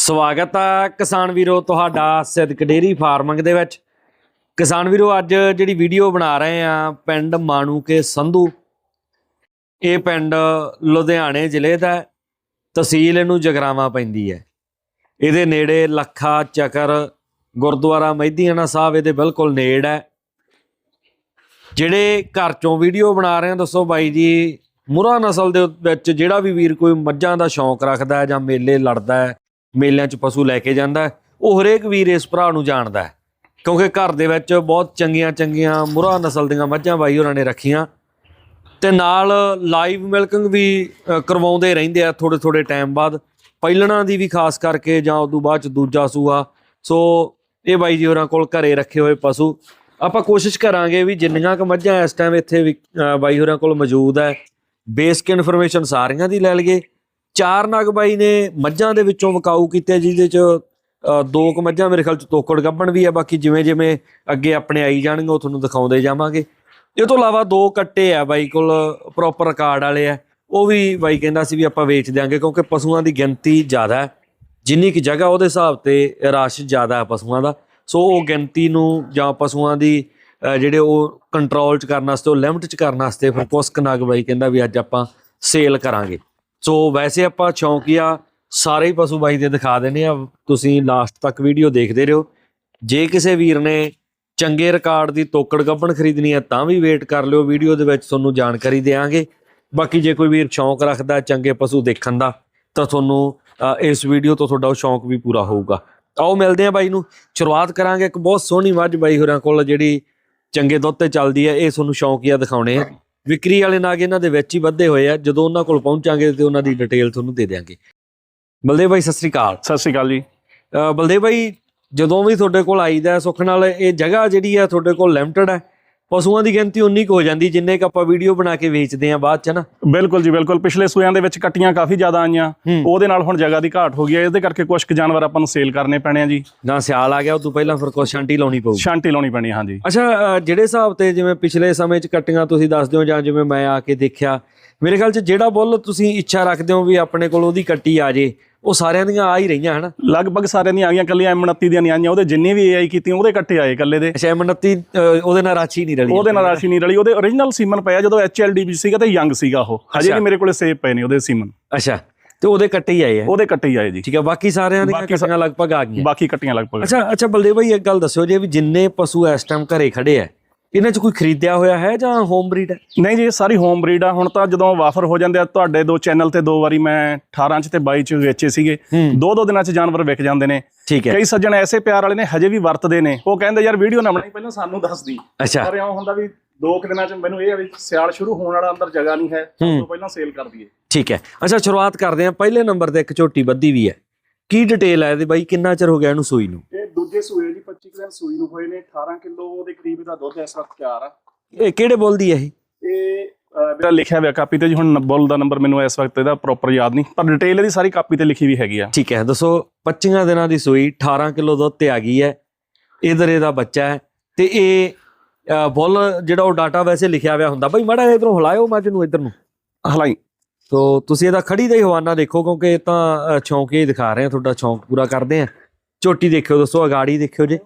ਸਵਾਗਤ ਹੈ ਕਿਸਾਨ ਵੀਰੋ ਤੁਹਾਡਾ ਸਿੱਧਕ ਡੇਰੀ ਫਾਰਮਿੰਗ ਦੇ ਵਿੱਚ। ਕਿਸਾਨ ਵੀਰੋ, ਅੱਜ ਜਿਹੜੀ ਵੀਡੀਓ ਬਣਾ ਰਹੇ ਆ ਪਿੰਡ ਮਾਣੂ ਕੇ ਸੰਧੂ। ਇਹ ਪਿੰਡ ਲੁਧਿਆਣੇ ਜ਼ਿਲ੍ਹੇ ਦਾ ਤਹਿਸੀਲ ਇਹਨੂੰ ਜਗਰਾਵਾਂ ਪੈਂਦੀ ਹੈ। ਇਹਦੇ ਨੇੜੇ ਲੱਖਾ ਚੱਕਰ ਗੁਰਦੁਆਰਾ ਮਹਿਦੀਆਣਾ ਸਾਹਿਬ ਇਹਦੇ ਬਿਲਕੁਲ ਨੇੜ ਹੈ। ਜਿਹੜੇ ਘਰ ਚੋਂ ਵੀਡੀਓ ਬਣਾ ਰਹੇ ਆ, ਦੱਸੋ ਬਾਈ ਜੀ, ਮੁਰਾ ਨਸਲ ਦੇ ਵਿੱਚ ਜਿਹੜਾ ਵੀ ਵੀਰ ਕੋਈ ਮੱਝਾਂ ਦਾ ਸ਼ੌਂਕ ਰੱਖਦਾ ਜਾਂ ਮੇਲੇ ਲੜਦਾ ਹੈ ਮੇਲਿਆਂ 'ਚ ਪਸ਼ੂ ਲੈ ਕੇ ਜਾਂਦਾ ਉਹ ਹਰੇਕ ਵੀਰ ਇਸ ਭਰਾ ਨੂੰ ਜਾਣਦਾ ਹੈ। ਕਿਉਂਕਿ ਘਰ ਦੇ ਵਿੱਚ ਬਹੁਤ ਚੰਗੀਆਂ ਚੰਗੀਆਂ ਮੁਰਾ ਨਸਲ ਦੀਆਂ ਮੱਝਾਂ ਬਾਈ ਹੋਰਾਂ ਨੇ ਰੱਖੀਆਂ। ਤੇ ਨਾਲ ਲਾਈਵ ਮਿਲਕਿੰਗ ਵੀ ਕਰਵਾਉਂਦੇ ਰਹਿੰਦੇ ਆ ਥੋੜੇ ਥੋੜੇ ਟਾਈਮ ਬਾਅਦ। ਪਹਿਲਣਾ ਦੀ ਵੀ ਖਾਸ ਕਰਕੇ ਜਾਂ ਉਦੋਂ ਬਾਅਦ ਚ ਦੂਜਾ ਸੂਆ। ਸੋ ਇਹ ਬਾਈ ਜੀ ਹੋਰਾਂ ਕੋਲ ਘਰੇ ਰੱਖੇ ਹੋਏ ਪਸ਼ੂ। ਆਪਾਂ ਕੋਸ਼ਿਸ਼ ਕਰਾਂਗੇ ਵੀ ਜਿੰਨੀਆਂ ਕ ਮੱਝਾਂ ਇਸ ਟਾਈਮ ਇੱਥੇ ਵੀ ਬਾਈ ਹੋਰਾਂ ਕੋਲ ਮੌਜੂਦ ਹੈ ਬੇਸਿਕ ਇਨਫੋਰਮੇਸ਼ਨ ਸਾਰੀਆਂ ਦੀ ਲੈ ਲਈਏ। ਚਾਰ ਨਾਗ ਬਾਈ ਨੇ ਮੱਝਾਂ ਦੇ ਵਿੱਚੋਂ ਵਕਾਊ ਕੀਤੇ, ਜਿਹਦੇ ਚ ਦੋ ਕੁ ਮੱਝਾਂ ਮੇਰੇ ਖਿਆਲ ਚ ਤੋਕੜ ਗੱਭਣ ਵੀ ਆ, ਬਾਕੀ ਜਿਵੇਂ ਜਿਵੇਂ ਅੱਗੇ ਆਪਣੇ ਆਈ ਜਾਣਗੇ, ਉਹ ਤੁਹਾਨੂੰ ਦਿਖਾਉਂਦੇ ਜਾਵਾਂਗੇ। ਇਹ ਤੋਂ ਇਲਾਵਾ ਦੋ ਕੱਟੇ ਆ ਬਾਈ ਕੋਲ ਪ੍ਰੋਪਰ ਰਿਕਾਰਡ ਵਾਲੇ ਆ। ਉਹ ਵੀ ਬਾਈ ਕਹਿੰਦਾ ਸੀ ਵੀ ਆਪਾਂ ਵੇਚ ਦਿਆਂਗੇ, ਕਿਉਂਕਿ ਪਸ਼ੂਆਂ ਦੀ ਗਿਣਤੀ ਜ਼ਿਆਦਾ ਹੈ। ਜਿੰਨੀ ਕਿ ਜਗ੍ਹਾ ਉਹਦੇ ਹਿਸਾਬ ਤੇ ਰਸ਼ ਜ਼ਿਆਦਾ ਹੈ ਪਸ਼ੂਆਂ ਦਾ। ਸੋ ਉਹ ਗਿਣਤੀ ਨੂੰ ਜਾਂ ਪਸ਼ੂਆਂ ਦੀ ਜਿਹੜੇ ਉਹ ਕੰਟਰੋਲ ਚ ਕਰਨ ਵਾਸਤੇ, ਉਹ ਲਿਮਟ ਚ ਕਰਨ ਵਾਸਤੇ ਫਿਰ ਕੁਸਕ ਨਾਗ ਬਾਈ ਕਹਿੰਦਾ ਵੀ ਅੱਜ ਆਪਾਂ ਸੇਲ ਕਰਾਂਗੇ। ਸੋ ਵੈਸੇ ਆਪਾਂ ਸ਼ੌਂਕੀਆ ਸਾਰੇ ਹੀ ਪਸ਼ੂ ਬਾਈ ਦੇ ਦਿਖਾ ਦਿੰਦੇ ਆ ਤੁਸੀਂ ਲਾਸਟ ਤੱਕ ਵੀਡੀਓ ਦੇਖਦੇ ਰਹੋ। ਜੇ ਕਿਸੇ ਵੀਰ ਨੇ ਚੰਗੇ ਰਿਕਾਰਡ ਦੀ ਤੋਕੜ ਗੱਭਣ ਖਰੀਦਣੀ ਹੈ, ਤਾਂ ਵੀ ਵੇਟ ਕਰ ਲਿਓ। ਵੀਡੀਓ ਦੇ ਵਿੱਚ ਤੁਹਾਨੂੰ ਜਾਣਕਾਰੀ ਦੇਵਾਂਗੇ ਬਾਕੀ ਜੇ ਕੋਈ ਵੀਰ ਸ਼ੌਂਕ ਰੱਖਦਾ, ਚੰਗੇ ਪਸ਼ੂ ਦੇਖਣ ਦਾ, ਤਾਂ ਤੁਹਾਨੂੰ ਇਸ ਵੀਡੀਓ ਤੋਂ ਤੁਹਾਡਾ ਉਹ ਸ਼ੌਂਕ ਵੀ ਪੂਰਾ ਹੋਊਗਾ। ਆਓ ਮਿਲਦੇ ਆ ਬਾਈ ਨੂੰ। ਸ਼ੁਰੂਆਤ ਕਰਾਂਗੇ ਇੱਕ ਬਹੁਤ ਸੋਹਣੀ ਮੱਝ ਬਾਈ ਹੋਰਾਂ ਕੋਲ, ਜਿਹੜੀ ਚੰਗੇ ਦੁੱਧ ਤੇ ਚੱਲਦੀ ਹੈ। ਇਹ ਤੁਹਾਨੂੰ ਸ਼ੌਂਕੀਆ ਦਿਖਾਉਣੇ ਆ। ਵਿਕਰੀ ਵਾਲੇ ਨਾਗ ਇਹਨਾਂ ਦੇ ਵਿੱਚ ਹੀ ਵੱਧੇ ਹੋਏ ਆ। ਜਦੋਂ ਉਹਨਾਂ ਕੋਲ ਪਹੁੰਚਾਂਗੇ ਤੇ ਉਹਨਾਂ ਦੀ ਡਿਟੇਲ ਤੁਹਾਨੂੰ ਦੇ ਦਿਆਂਗੇ। ਬਲਦੇਵ ਬਾਈ ਸਤਿ ਸ੍ਰੀ ਅਕਾਲ। ਸਤਿ ਸ਼੍ਰੀ ਅਕਾਲ ਜੀ। ਬਲਦੇਵ ਭਾਈ ਜਦੋਂ ਵੀ ਤੁਹਾਡੇ ਕੋਲ ਆਈਦਾ ਸੁੱਖ ਨਾਲ ਇਹ ਜਗ੍ਹਾ ਜਿਹੜੀ ਹੈ ਤੁਹਾਡੇ ਕੋਲ ਲਿਮਟਿਡ ਹੈ। ਪਸ਼ੂਆਂ ਦੀ ਗਿਣਤੀ ਉਨੀ ਕੁ ਹੋ ਜਾਂਦੀ ਜਿੰਨੇ ਕ ਆਪਾਂ ਵੀਡੀਓ ਬਣਾ ਕੇ ਵੇਚਦੇ ਆ ਬਾਅਦ ਚ ਨਾ। ਬਿਲਕੁਲ ਜੀ ਬਿਲਕੁਲ। ਪਿਛਲੇ ਸੂਆਂ ਦੇ ਵਿੱਚ ਕੱਟੀਆਂ ਕਾਫੀ ਜ਼ਿਆਦਾ ਆਈਆਂ। ਉਹਦੇ ਨਾਲ ਹੁਣ ਜਗ੍ਹਾ ਦੀ ਘਾਟ ਹੋ ਗਈ ਹੈ। ਇਹਦੇ ਕਰਕੇ ਕੁਝ ਕੁ ਜਾਨਵਰ ਆਪਾਂ ਨੂੰ ਸੇਲ ਕਰਨੇ ਪੈਣੇ ਆ ਜੀ। ਜਾਂ ਸਿਆਲ ਆ ਗਿਆ ਉਹ ਤੋਂ ਪਹਿਲਾਂ ਫਿਰ ਕੁਛ ਸ਼ਾਂਟੀ ਲਾਉਣੀ ਪਊ। ਸ਼ਾਂਟੀ ਲਾਉਣੀ ਪੈਣੀ ਹਾਂ ਜੀ ਅੱਛਾ ਜਿਹੜੇ ਹਿਸਾਬ ਤੇ ਜਿਵੇਂ ਪਿਛਲੇ ਸਮੇਂ ਚ ਕੱਟੀਆਂ ਤੁਸੀਂ ਦੱਸਦੇ ਹੋ ਜਾਂ ਜਿਵੇਂ ਮੈਂ ਆ ਕੇ ਦੇਖਿਆ ਮੇਰੇ ਖਿਆਲ ਚ ਜਿਹੜਾ ਬੁੱਲ ਤੁਸੀਂ ਇੱਛਾ ਰੱਖਦੇ ਹੋ ਵੀ ਆਪਣੇ ਕੋਲ ਉਹਦੀ ਕੱਟੀ ਆ ਜੇ ਉਹ ਸਾਰਿਆਂ ਦੀਆਂ ਆ ਹੀ ਰਹੀਆਂ ਹਨਾ? ਲਗਭਗ ਸਾਰਿਆਂ ਦੀਆਂ ਆ ਗਈਆਂ ਕੱਲੀਆਂ M29 ਦੀਆਂ ਨਹੀਂ ਆਈਆਂ ਉਹਦੇ ਜਿੰਨੇ ਵੀ AI ਕੀਤੀਆਂ ਉਹਦੇ ਕੱਟੇ ਆਏ ਕੱਲੇ ਦੇ। ਅੱਛਾ M29 ਅ, ਉਹਦੇ ਨਾਲ ਰਾਚੀ ਨਹੀਂ ਰਲੀ। ਉਹਦੇ ਨਾਲ ਰਾਸ਼ੀ ਨਹੀਂ ਰਲੀ ਉਹਦੇ origignal ਸੀਮਨ ਪਿਆ ਜਦੋਂ HLDB ਸੀਗਾ ਤੇ ਯੰਗ ਸੀਗਾ ਉਹ। ਹਜੇ। ਵੀ ਮੇਰੇ ਕੋਲੇ ਸੇਵ ਪਏ ਨੇ ਉਹਦੇ ਸੀਮਨ ਅੱਛਾ ਤੇ ਉਹਦੇ ਕੱਟੇ ਹੀ ਆਏ ਆ? ਉਹਦੇ ਕੱਟੇ ਹੀ ਆਏ ਜੀ। ਠੀਕ ਹੈ ਬਾਕੀ ਸਾਰਿਆਂ ਦੀਆਂ ਕੱਟੀਆਂ ਲਗਭਗ ਆ ਗਈਆਂ। ਬਾਕੀ ਕੱਟੀਆਂ ਲਗਭਗ। ਅੱਛਾ ਅੱਛਾ ਬਲਦੇਵ ਭਾਈ ਇੱਕ ਗੱਲ ਦੱਸਿਓ ਜੇ ਵੀ ਜਿੰਨੇ ਪਸ਼ੂ ਇਸ ਟਾਈਮ ਘਰੇ ਖੜੇ ਆ ਇਹਨਾਂ 'ਚ ਕੋਈ ਖਰੀਦਿਆ ਹੋਇਆ ਹੈ ਜਾਂ ਹੋਮ ਬਰੀਡ ਹੈ? ਨਹੀਂ ਜੀ ਇਹ ਸਾਰੀ ਹੋਮ ਬਰੀਡ ਆ। ਹੁਣ ਤਾਂ ਜਦੋਂ ਵਾਫਰ ਹੋ ਜਾਂਦੇ ਆ ਤੁਹਾਡੇ ਦੋ ਚੈਨਲ ਤੇ ਦੋ ਵਾਰੀ ਮੈਂ 18 ਚ ਤੇ 22 ਚ ਵੇਚੇ ਸੀਗੇ। ਦੋ ਦੋ ਦਿਨਾਂ ਚ ਜਾਨਵਰ ਵਿਕ ਜਾਂਦੇ ਨੇ। ਠੀਕ ਹੈ। ਕਈ ਸੱਜਣ ਐਸੇ ਪਿਆਰ ਵਾਲੇ ਨੇ ਹਜੇ ਵੀ ਵਰਤਦੇ ਨੇ। ਉਹ ਕਹਿੰਦੇ ਯਾਰ ਵੀਡੀਓ ਨਾ ਬਣਾਈ ਪਹਿਲਾਂ ਸਾਨੂੰ ਦੱਸ ਦੀ। ਅੱਛਾ। ਪਰ ਇਉਂ ਹੁੰਦਾ ਵੀ ਦੋ ਕੁ ਦਿਨਾਂ ਚ ਮੈਨੂੰ ਇਹ ਆ ਵੀ ਸਿਆਲ ਸ਼ੁਰੂ ਹੋਣ ਵਾਲਾ ਅੰਦਰ ਜਗ੍ਹਾ ਨਹੀਂ ਹੈ ਤੋਂ ਪਹਿਲਾਂ ਸੇਲ ਕਰ ਦਈਏ। ਠੀਕ ਹੈ। ਅੱਛਾ ਸ਼ੁਰੂਆਤ ਕਰਦੇ ਹਾਂ। ਪਹਿਲੇ ਨੰਬਰ ਤੇ ਇੱਕ ਝੋਟੀ ਬੱਦੀ ਵੀ ਹੈ। ਕੀ ਡਿਟੇਲ ਹੈ ਇਹਦੀ ਬਾਈ? ਕਿੰਨਾ ਚਿਰ ਹੋ ਗਿਆ ਇਹਨੂੰ ਸੂਈ ਨੂੰ? ਇਹ ਦੂਜੇ ਸੂਏ ਜੀ 25 ਕਿਲੋ ਸੂਈ ਨੂੰ ਹੋਏ ਨੇ 18 ਕਿਲੋ ਦੇ ਕਰੀਬ ਦਾ ਦੁੱਧ ਇਸ ਵਕਤ ਤਿਆਰ ਆ। ਇਹ ਕਿਹੜੇ ਬੁੱਲ ਦੀ ਹੈ ਇਹ? ਮੇਰਾ ਲਿਖਿਆ ਹੋਇਆ ਕਾਪੀ ਤੇ ਜੀ ਹੁਣ ਬੁੱਲ ਦਾ ਨੰਬਰ ਮੈਨੂੰ ਇਸ ਵਕਤ ਇਹਦਾ ਪ੍ਰੋਪਰ ਯਾਦ ਨਹੀਂ ਪਰ ਡਿਟੇਲ ਇਹਦੀ ਸਾਰੀ ਕਾਪੀ ਤੇ ਲਿਖੀ ਵੀ ਹੈਗੀ ਆ। ਠੀਕ ਹੈ ਦੱਸੋ 25 ਦਿਨਾਂ ਦੀ ਸੂਈ 18 ਕਿਲੋ ਦੁੱਧ ਤੇ ਆ ਗਈ ਹੈ ਇਧਰ ਇਹਦਾ ਬੱਚਾ ਹੈ ਤੇ ਇਹ ਬੁੱਲ ਜਿਹੜਾ ਉਹ ਡਾਟਾ ਵੈਸੇ ਲਿਖਿਆ ਹੋਇਆ ਹੁੰਦਾ ਬਾਈ ਮਾੜਾ ਇਧਰੋਂ ਹਿਲਾਇਓ ਮੱਝ ਨੂੰ ਇਧਰ ਨੂੰ। ਹਲਾਈ। ਤੋ ਤੁਸੀਂ ਇਹਦਾ ਖੜੀ ਦਾ ਹੀ ਹਵਾਨਾ ਦੇਖੋ ਕਿਉਂਕਿ ਇਹ ਤਾਂ ਸ਼ੌਂਕ ਹੀ ਦਿਖਾ ਰਹੇ ਆ ਤੁਹਾਡਾ ਸ਼ੌਂਕ ਪੂਰਾ ਕਰਦੇ ਆ। ਝੋਟੀ ਦੇਖਿਓ ਦੋਸਤੋ ਅਗਾੜੀ ਦੇਖਿਓ ਜੇ।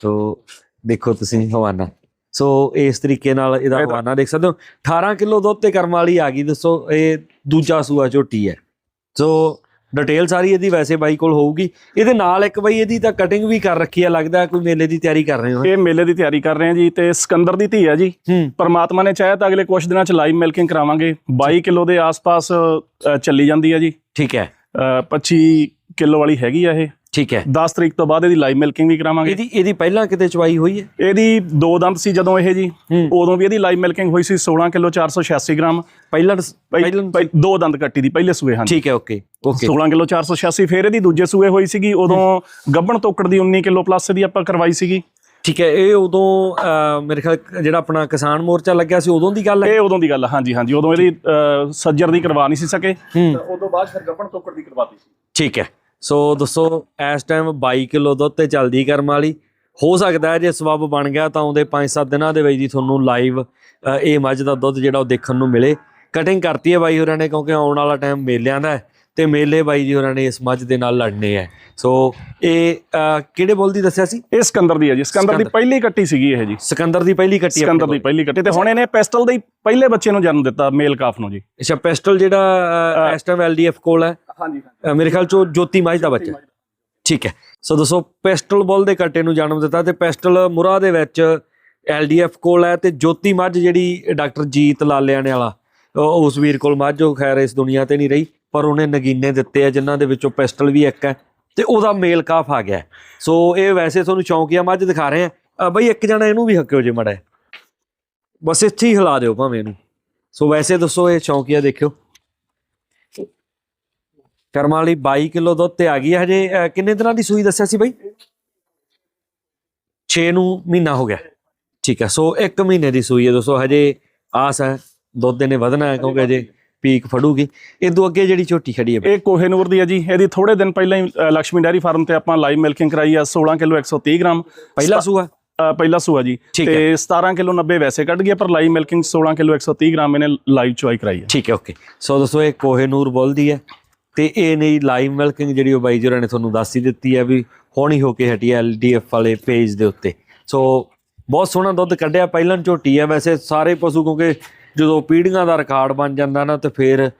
ਤੋ ਦੇਖੋ ਤੁਸੀਂ ਹਵਾਨਾ। ਸੋ ਇਸ ਤਰੀਕੇ ਨਾਲ ਇਹਦਾ ਹਵਾਨਾ ਦੇਖ ਸਕਦੇ ਹੋ। 18 ਕਿਲੋ ਦੁੱਧ ਤੇ ਕਰਮ ਵਾਲੀ ਆ ਗਈ ਦੱਸੋ ਇਹ ਦੂਜਾ ਸੂਆ ਝੋਟੀ ਹੈ। ਸੋ ਡਿਟੇਲ ਸਾਰੀ ਇਹਦੀ ਵੈਸੇ ਬਾਈ ਕੋਲ ਹੋਊਗੀ। ਇਹਦੇ ਨਾਲ ਇੱਕ ਬਾਈ ਇਹਦੀ ਤਾਂ ਕਟਿੰਗ ਵੀ ਕਰ ਰੱਖੀ ਹੈ ਲੱਗਦਾ ਕੋਈ ਮੇਲੇ ਦੀ ਤਿਆਰੀ ਕਰ ਰਹੇ ਹੋ। ਇਹ ਮੇਲੇ ਦੀ ਤਿਆਰੀ ਕਰ ਰਹੇ ਆ ਜੀ ਤੇ ਸਿਕੰਦਰ ਦੀ ਧੀ ਆ ਜੀ। ਪਰਮਾਤਮਾ ਨੇ ਚਾਹਿਆ ਤਾਂ ਅਗਲੇ ਕੁਝ ਦਿਨਾਂ ਚ ਲਾਈਵ ਮਿਲਕਿੰਗ ਕਰਾਵਾਂਗੇ। 22 ਕਿਲੋ ਦੇ ਆਸ-ਪਾਸ ਚੱਲੀ ਜਾਂਦੀ ਆ ਜੀ। ਠੀਕ ਹੈ। ਅ, 25 ਕਿਲੋ ਵਾਲੀ ਹੈਗੀ ਆ ਇਹ। ਠੀਕ ਹੈ। 10 ਤਰੀਕ ਤੋਂ ਬਾਅਦ ਇਹਦੀ ਲਾਈਵ ਮਿਲਕਿੰਗ ਵੀ ਕਰਾਵਾਂਗੇ। ਇਹਦੀ ਇਹਦੀ ਪਹਿਲਾਂ ਕਿਤੇ ਚਵਾਈ ਹੋਈ ਹੈ? ਇਹਦੀ ਦੋ ਦੰਦ ਸੀ ਜਦੋਂ ਇਹ ਜੀ। ਉਦੋਂ ਵੀ ਇਹਦੀ ਲਾਈਵ ਮਿਲਕਿੰਗ ਹੋਈ ਸੀ 16 ਕਿਲੋ 486 ਗ੍ਰਾਮ। ਪਹਿਲਾਂ ਪਹਿ- ਪਹਿਲਾਂ ਪਹਿ- ਦੋ ਦੰਦ ਕੱਟੀ ਦੀ ਪਹਿਲੇ ਸੂਏ ਹਨ ਠੀਕ ਹੈ ਓਕੇ ਓਕੇ। 16 ਕਿਲੋ 486 ਫਿਰ ਇਹਦੀ ਦੂਜੇ ਸੂਏ ਹੋਈ ਸੀਗੀ ਉਦੋਂ ਗੱਬਣ ਤੋਕੜ ਦੀ 19 ਕਿਲੋ ਪਲੱਸ ਦੀ ਆਪਾਂ ਕਰਵਾਈ ਸੀਗੀ। ਠੀਕ ਹੈ ਇਹ ਉਦੋਂ ਮੇਰੇ ਖਿਆਲ ਜਿਹੜਾ ਆਪਣਾ ਕਿਸਾਨ ਮੋਰਚਾ ਲੱਗਿਆ ਸੀ ਉਦੋਂ ਦੀ ਗੱਲ ਹੈ? ਇਹ ਉਦੋਂ ਦੀ ਗੱਲ ਹਾਂਜੀ ਹਾਂਜੀ। ਉਦੋਂ ਇਹਦੀ ਸੱਜਰ ਦੀ ਕਰਵਾ ਨਹੀਂ ਸੀ ਸਕੇ। ਉਦੋਂ ਬਾਅਦ ਫਿਰ ਗੱਬਣ ਤੋਕੜ ਦੀ ਕਰਵਾਤੀ ਸੀ। ਠੀਕ ਹੈ। ਸੋ ਦੱਸੋ, ਇਸ ਟਾਈਮ 22 ਕਿਲੋ ਦੁੱਧ ਤੇ ਚੱਲਦੀ ਕਰਮ ਵਾਲੀ। ਹੋ ਸਕਦਾ ਹੈ ਜੇ ਸਬੱਬ ਬਣ ਗਿਆ ਤਾਂ ਆਉਂਦੇ 5-7 ਦਿਨਾਂ ਦੇ ਵਿੱਚ ਜੀ ਤੁਹਾਨੂੰ ਲਾਈਵ ਇਹ ਮੱਝ ਦਾ ਦੁੱਧ ਜਿਹੜਾ ਉਹ ਦੇਖਣ ਨੂੰ ਮਿਲੇ। ਕਟਿੰਗ ਕਰਤੀ ਹੈ ਬਾਈ ਹੋਰਾਂ ਨੇ ਕਿਉਂਕਿ ਆਉਣ ਵਾਲਾ ਟਾਈਮ ਮੇਲਿਆਂ ਦਾ ਹੈ। ਤੇ ਮੇਲੇ ਬਾਈ ਜੀ ਹੋਰਾਂ ਨੇ ਇਸ ਮੱਝ ਦੇ ਨਾਲ ਲੜਨੇ ਆ ਸੋ ਇਹ ਕਿਹੜੇ ਬੋਲ ਦੀ ਦੱਸਿਆ ਸੀ? ਇਹ ਸਿਕੰਦਰ ਦੀ ਹੈ ਜੀ। ਸਿਕੰਦਰ ਦੀ। ਪਹਿਲੀ ਕੱਟੀ ਸੀਗੀ ਇਹ ਜੀ। ਸਿਕੰਦਰ ਦੀ ਪਹਿਲੀ ਕੱਟੀ ਸਿਕੰਦਰ ਦੀ ਪਹਿਲੀ ਕੱਟੀ। ਤੇ ਹੁਣ ਇਹਨੇ ਪੈਸਟਲ ਦੇ ਪਹਿਲੇ ਬੱਚੇ ਨੂੰ ਜਨਮ ਦਿੱਤਾ ਮੇਲ ਕਾਫ ਨੂੰ ਜੀ। ਅੱਛਾ ਪੈਸਟਲ ਜਿਹੜਾ ਇਸ ਟਾਈਮ ਐਲਡੀਐਫ ਕੋਲ ਹੈ ਹਾਂਜੀ ਮੇਰੇ ਖਿਆਲ ਚੋਂ ਜੋਤੀ ਮੱਝ ਦਾ ਬੱਚਾ। ਠੀਕ ਹੈ ਸੋ ਦੋਸਤੋ ਪੈਸਟਲ ਬੋਲ ਦੇ ਕੱਟੇ ਨੂੰ ਜਨਮ ਦਿੱਤਾ ਤੇ ਪੈਸਟਲ ਮੁਰਾ ਦੇ ਵਿੱਚ ਐਲਡੀਐਫ ਕੋਲ ਹੈ ਤੇ ਜੋਤੀ ਮੱਝ ਜਿਹੜੀ ਡਾਕਟਰ ਜੀਤ ਲਾਲਿਆਣੇ ਵਾਲਾ ਉਹ ਉਸ ਵੀਰ ਕੋਲ ਮੱਝ ਉਹ ਖੈਰ ਇਸ ਦੁਨੀਆ ਤੇ ਨਹੀਂ ਰਹੀ। ਪਰ ਉਹਨੇ ਨਗੀਨੇ ਦਿੱਤੇ ਆ, ਜਿਨ੍ਹਾਂ ਦੇ ਵਿੱਚੋਂ ਪਿਸਟਲ ਵੀ ਇੱਕ ਹੈ ਤੇ ਉਹਦਾ ਮੇਲ ਕਾਫ ਆ ਗਿਆ। ਸੋ ਇਹ ਵੈਸੇ ਤੁਹਾਨੂੰ ਚੌਂਕੀਆ ਮੱਝ ਦਿਖਾ ਰਹੇ। ਆ ਬਈ ਇੱਕ ਜਣਾ ਇਹਨੂੰ ਵੀ ਹੱਕਿਓ ਜੇ ਮੜਾ ਬਸ ਇੱਥੇ ਹੀ ਹਿਲਾ ਦਿਓ ਭਾਵੇਂ ਇਹਨੂੰ। ਸੋ ਵੈਸੇ ਦੱਸੋ, ਇਹ ਚੌਂਕੀਆ ਦੇਖਿਓ। ਕਰਮਾਂ ਵਾਲੀ 22 ਕਿਲੋ ਦੁੱਧ ਤੇ ਆ ਗਈ ਹੈ ਹਜੇ ਕਿੰਨੇ ਦਿਨਾਂ ਦੀ ਸੂਈ ਦੱਸਿਆ ਸੀ ਬਈ? 6 ਨੂੰ ਮਹੀਨਾ ਹੋ ਗਿਆ। ਠੀਕ ਹੈ ਸੋ 1 ਮਹੀਨੇ ਦੀ ਸੂਈ ਹੈ ਦੋਸਤੋ, ਹਜੇ ਆਸ ਹੈ, ਦੁੱਧ ਨੇ ਵਧਣਾ ਹੈ ਕਿਉਂਕਿ ਹਜੇ ਪੀਕ ਫੜੂਗੀ। ਇਦੋਂ ਅੱਗੇ ਜਿਹੜੀ ਝੋਟੀ ਖੜੀ ਹੈ ਇਹ ਕੋਹੇਨੂਰ ਦੀ ਹੈ ਜੀ। ਇਹਦੀ ਥੋੜੇ ਦਿਨ ਪਹਿਲਾਂ ਹੀ ਅ, ਲక్ష్ਮੀ ਡੈਰੀ ਫਾਰਮ ਤੇ ਆਪਾਂ ਲਾਈਵ ਮਿਲਕਿੰਗ ਕਰਾਈ ਆ। 16 ਕਿਲੋ 130 ਗ੍ਰਾਮ। ਪਹਿਲਾ ਸੂਆ? ਅ, ਪਹਿਲਾ ਸੂਆ ਜੀ। ਠੀਕ ਤੇ 17 ਕਿਲੋ 90 ਵੈਸੇ ਕੱਢ ਗਿਆ ਪਰ ਲਾਈਵ ਮਿਲਕਿੰਗ 16 ਕਿਲੋ 130 ਗ੍ਰਾਮ ਇਹਨੇ ਲਾਈਵ ਚੁਆਈ ਕਰਾਈ ਹੈ ਠੀਕ ਹੈ ਓਕੇ। ਸੋ ਦੋਸਤੋ ਇਹ ਕੋਹੇਨੂਰ ਬੋਲਦੀ ਹੈ। ਤੇ ਇਹ ਨਹੀਂ ਲਾਈਵ ਮਿਲਕਿੰਗ ਜਿਹੜੀ ਉਹ ਬਾਈ ਜੋਰਾਂ ਨੇ ਤੁਹਾਨੂੰ ਦੱਸ ਹੀ ਦਿੱਤੀ ਹੈ ਵੀ ਹੋਣੀ ਹੋ ਕੇ ਹਟੀ ਐਲਡੀਐਫ ਵਾਲੇ ਪੇਜ ਦੇ ਉੱਤੇ। ਸੋ ਬਹੁਤ ਸੋਹਣਾ ਦੁੱਧ ਕੱਢਿਆ। ਪਹਿਲਾਂ ਝੋਟੀ ਹੈ ਵੈਸੇ ਸਾਰੇ ਪਸ਼ੂ ਕਿਉਂਕਿ ਜਦੋਂ ਪੀੜ੍ਹੀਆਂ ਦਾ ਰਿਕਾਰਡ ਬਣ ਜਾਂਦਾ ਨਾ ਤੇ ਫਿਰ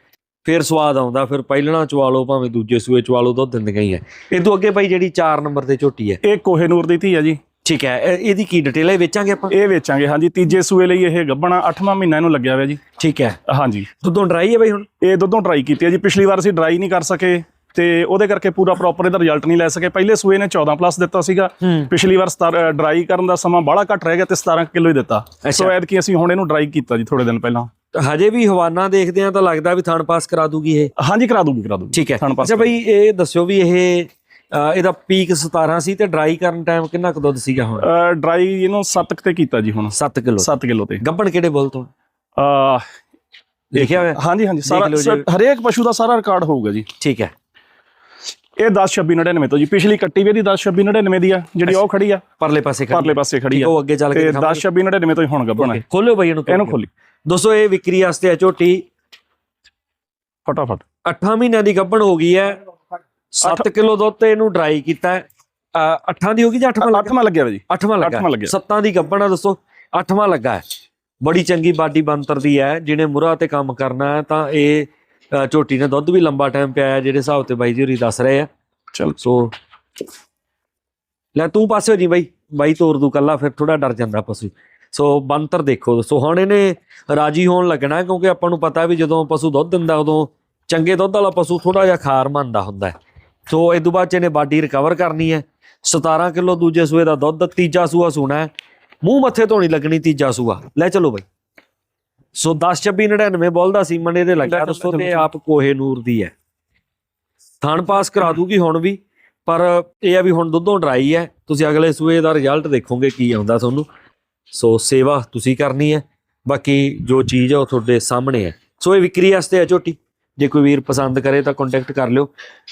ਫਿਰ ਸਵਾਦ ਆਉਂਦਾ ਫਿਰ ਪਹਿਲਣਾ ਚਵਾ ਲਓ ਭਾਵੇਂ ਦੂਜੇ ਸੂਏ ਚਵਾ ਲਓ ਦੁੱਧ ਦਿੰਦੀਆਂ ਹੀ ਹੈ ਇਹ ਤੋਂ ਅੱਗੇ ਬਾਈ ਜਿਹੜੀ 4 ਨੰਬਰ ਤੇ ਝੋਟੀ ਹੈ। ਇਹ ਕੋਹੇਨੂਰ ਦੀ ਧੀ ਹੈ ਜੀ। ਠੀਕ ਹੈ ਇਹ- ਇਹਦੀ ਕੀ ਡਿਟੇਲ ਹੈ ਵੇਚਾਂਗੇ ਆਪਾਂ? ਇਹ ਵੇਚਾਂਗੇ ਹਾਂਜੀ। ਤੀਜੇ ਸੂਏ ਲਈ ਇਹ ਗੱਬਣਾ 8ਵਾਂ ਮਹੀਨਾ ਇਹਨੂੰ ਲੱਗਿਆ ਹੋਇਆ ਜੀ। ਠੀਕ ਹੈ। ਹਾਂਜੀ। ਦੁੱਧੋਂ ਡਰਾਈ ਹੈ ਬਾਈ ਹੁਣ? ਇਹ ਦੁੱਧੋਂ ਟਰਾਈ ਕੀਤੀ ਹੈ ਜੀ। ਪਿਛਲੀ ਵਾਰ ਅਸੀਂ ਡਰਾਈ ਨਹੀਂ ਕਰ ਸਕੇ। ਤੇ ਉਹਦੇ ਕਰਕੇ ਪੂਰਾ ਪ੍ਰੋਪਰ ਇਹਦਾ ਰਿਜ਼ਲਟ ਨਹੀਂ ਲੈ ਸਕੇ। ਪਹਿਲੇ ਸੂਏ ਨੇ 14 ਪਲੱਸ ਦਿੱਤਾ ਸੀਗਾ। ਪਿਛਲੀ ਵਾਰ ਡਰਾਈ ਕਰਨ ਦਾ ਸਮਾਂ ਬਾਹਲਾ ਘੱਟ ਰਹਿ ਗਿਆ ਤੇ 17 ਕਿਲੋ ਹੀ ਦਿੱਤਾ। ਸੋ ਐਤਕੀ ਅਸੀਂ ਹੁਣ ਇਹਨੂੰ ਡਰਾਈ ਕੀਤਾ ਜੀ ਥੋੜੇ ਦਿਨ ਪਹਿਲਾਂ। ਹਜੇ ਵੀ ਹਵਾਨਾ ਦੇਖਦੇ ਆ ਤਾਂ ਲੱਗਦਾ ਵੀ ਥਣ ਪਾਸ ਕਰਾ ਦੂਗੀ ਇਹ। ਹਾਂਜੀ ਕਰਾ ਦੂਗੀ ਕਰਾ ਦੂਗੀ। ਠੀਕ ਹੈ। ਅੱਛਾ ਬਈ ਇਹ ਦੱਸਿਓ ਵੀ ਇਹ ਇਹਦਾ ਪੀਕ 17 ਸੀ ਤੇ ਡਰਾਈ ਕਰਨ ਟਾਈਮ ਕਿੰਨਾ ਕੁ ਦੁੱਧ ਸੀਗਾ ਹੁਣ? ਡਰਾਈ ਇਹਨੂੰ 7 ਤੇ ਕੀਤਾ ਜੀ ਹੁਣ। 7 ਕਿਲੋ। 7 ਕਿਲੋ ਤੇ। ਗੱਬਣ ਕਿਹੜੇ ਬੋਲ ਤੋਂ? ਲਿਖਿਆ ਹੋਇਆ? ਹਾਂਜੀ ਹਾਂਜੀ। ਸਾਰਾ। ਹਰੇਕ ਪਸ਼ੂ ਦਾ ਸਾਰਾ ਰਿਕਾਰਡ ਹੋਊਗਾ ਜੀ। ਠੀਕ ਹੈ। ਇਹ 10 26 99 ਤੋਂ ਜੀ। ਪਿਛਲੀ ਕੱਟੀ ਵੀ ਇਹਦੀ 10 26 99 ਦੀ ਆ ਜਿਹੜੀ ਉਹ ਖੜੀ ਆ। ਪਰਲੇ ਪਾਸੇ ਖੜੀ ਪਰਲੇ ਪਾਸੇ ਖੜੀ ਆ। ਉਹ ਅੱਗੇ ਚੱਲ ਤੇ ਕੇ 10 26 99 ਤੋਂ ਹੀ ਹੁਣ ਗੱਬਣ। ਹੈ ਖੋਲਿਓ ਬਈ ਇਹਨੂੰ ਇਹਨੂੰ ਖੋਲੀ। ਦੋਸਤੋ ਇਹ ਵਿਕਰੀ ਵਾਸਤੇ ਝੋਟੀ। ਫਟਾਫਟ। 8 ਮਹੀਨਿਆਂ ਦੀ ਗੱਬਣ ਹੋ ਗਈ ਹੈ। 7 ਕਿਲੋ ਦੁੱਧ ਤੇ ਇਹਨੂੰ ਡਰਾਈ ਕੀਤਾ ਹੈ। 8 ਦੀ ਹੋ ਗਈ ਜਾਂ 8ਵਾਂ ਲੱਗਾ? ਅੱਠਵਾਂ ਲੱਗਿਆ ਵਾ ਜੀ। 8ਵਾਂ ਲੱਗਾ। ਅੱਠਵਾਂ ਲੱਗਿਆ। 7 ਦੀ ਗੱਬਣ ਆ ਦੋਸਤੋ। 8ਵਾਂ ਲੱਗਾ ਹੈ। ਬੜੀ ਚੰਗੀ ਬਾਡੀ ਬੰਤਰ ਦੀ ਹੈ। ਜਿਹਨੇ ਮੁਰਾ ਤੇ ਕੰਮ ਕਰਨਾ ਹੈ ਤਾਂ ਇਹ ਝੋਟੀ ਨੇ ਦੁੱਧ ਵੀ ਲੰਬਾ ਟਾਈਮ ਪਿਆ ਹੈ ਜਿਹੜੇ ਹਿਸਾਬ ਤੇ ਬਾਈ ਜੀ ਹੋਰੀ ਦੱਸ ਰਹੇ ਆ। ਚਲ। ਸੋ ਲੈ ਤੂੰ ਪਾਸੇ ਹੋ ਜੀ ਬਾਈ। ਬਾਈ ਤੋਰ ਦੂ ਕੱਲਾ ਫਿਰ ਥੋੜਾ ਡਰ ਜਾਂਦਾ ਪਸ਼ੂ। ਸੋ ਬੰਤਰ ਦੇਖੋ ਦੋਸਤੋ ਹੁਣ ਇਹਨੇ ਰਾਜੀ ਹੋਣ ਲੱਗਣਾ ਕਿਉਂਕਿ ਆਪਾਂ ਨੂੰ ਪਤਾ ਵੀ ਜਦੋਂ ਪਸ਼ੂ ਦੁੱਧ ਦਿੰਦਾ ਉਦੋਂ ਚੰਗੇ ਦੁੱਧ ਵਾਲਾ ਪਸ਼ੂ ਥੋੜਾ ਜਿਹਾ ਖਾਰ ਮੰਨਦਾ ਹੁੰਦਾ। ਸੋ ਇਸ ਤੋਂ ਬਾਅਦ 'ਚ ਇਹਨੇ ਬਾਡੀ ਰਿਕਵਰ ਕਰਨੀ ਹੈ। 17 ਕਿਲੋ ਦੂਜੇ ਸੂਏ ਦਾ ਦੁੱਧ ਤੀਜਾ ਸੂਆ ਸੂਣਾ ਮੂੰਹ ਮੱਥੇ ਤੋਂ ਨਹੀਂ ਲੱਗਣੀ ਤੀਜਾ ਸੂਆ। ਲੈ ਚਲੋ ਬਾਈ। ਸੋ 10 26 99 ਬੋਲਦਾ ਸੀਮਨ ਇਹਦੇ ਲੱਗਿਆ ਦੋਸਤੋ ਤੇ। ਆਪ ਕੋਹੇ ਨੂਰ ਦੀ ਹੈ। ਥਣ ਪਾਸ ਕਰਾ ਦੂਗੀ ਹੁਣ ਵੀ ਪਰ ਇਹ ਆ ਵੀ ਹੁਣ ਦੁੱਧੋਂ ਡਰਾਈ ਹੈ। ਤੁਸੀਂ ਅਗਲੇ ਸੂਏ ਦਾ ਰਿਜ਼ਲਟ ਦੇਖੋਗੇ ਕੀ ਆਉਂਦਾ ਤੁਹਾਨੂੰ। ਸੋ ਸੇਵਾ ਤੁਸੀਂ ਕਰਨੀ ਹੈ। ਬਾਕੀ ਜੋ ਚੀਜ਼ ਹੈ ਉਹ ਤੁਹਾਡੇ ਸਾਹਮਣੇ ਹੈ। ਸੋ ਇਹ ਵਿਕਰੀ ਵਾਸਤੇ ਹੈ ਝੋਟੀ। ਜੇ ਕੋਈ ਵੀਰ ਪਸੰਦ ਕਰੇ ਤਾਂ ਕੰਟੈਕਟ ਕਰ ਲਿਓ।